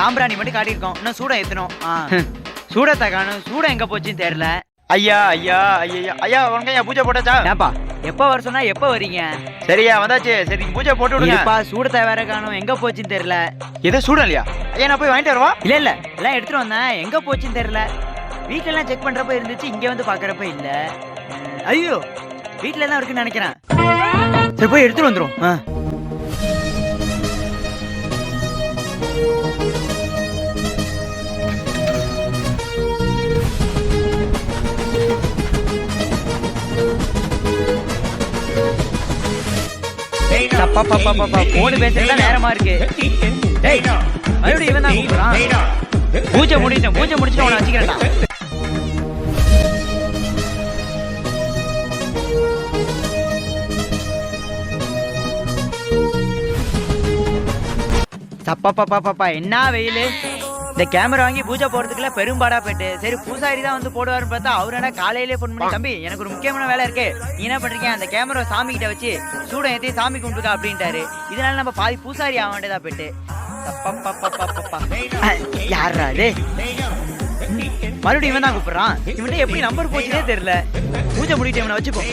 சாம்பிராணி மட்டும் காட்டியிருக்கோம். இன்னும் சூடம் ஏத்தணும். சூடத்தை காணும். சூடம் எங்க போச்சுன்னு தெரியல. ஐயா ஐயா ஐயா ஐயா உனக்கு ஐயா பூஜை போட்டாச்சா? ஏப்பா எப்ப வர சொன்னா எப்ப வரீங்க? சரியா வந்தாச்சு. சரி பூஜை போட்டு விடுங்க. இருப்பா சூடத்தை வேற காணும். எங்க போச்சுன்னு தெரியல. எது சூடம் இல்லையா? ஐயா நான் போய் வாங்கிட்டு வரவா? இல்ல இல்ல எல்லாம் எடுத்துட்டு வந்தேன். எங்க போச்சுன்னு தெரியல. வீட்ல எல்லாம் செக் பண்றப்ப இருந்துச்சு இங்க வந்து பாக்குறப்ப இல்ல. ஐயோ வீட்ல தான் இருக்குன்னு நினைக்கிறேன். சரி போய் எடுத்துட்டு வந்துரும். ஆ. நேரமா இருக்கு. மறுபடியும் இவன் தான் பூஜை முடிட்டேன் பூஜை முடிச்சுட்டு வச்சுக்கிறேன்டா. என்ன வெயிலு? இந்த கேமரா வாங்கி பூஜை போறதுக்குள்ள பெரும்பாடா போயிட்டு. சரி பூசாரி தான் வந்து போடுவாருன்னு பார்த்தா அவர் என்ன காலையிலே ஃபோன் பண்ணி தம்பி எனக்கு ஒரு முக்கியமான வேலை இருக்கு. நீ என்ன பண்றீங்க? அந்த கேமரா சாமி கிட்ட வச்சு சூடம் ஏத்தி சாமி கும்பிட்டுக்கா அப்படின்ட்டாரு. இதனால நம்ம பாதி பூசாரி ஆக வேண்டியதா போயிட்டு. சப்பப்பப்பப்பப்பப்பா. அது மறுபடியும் இவன் தான் கூப்பிடுறான். இவன்ட்ட எப்படி நம்பர் போச்சுனே தெரியல. பூஜை முடிக்கிட்டு இவனை வச்சுப்போம்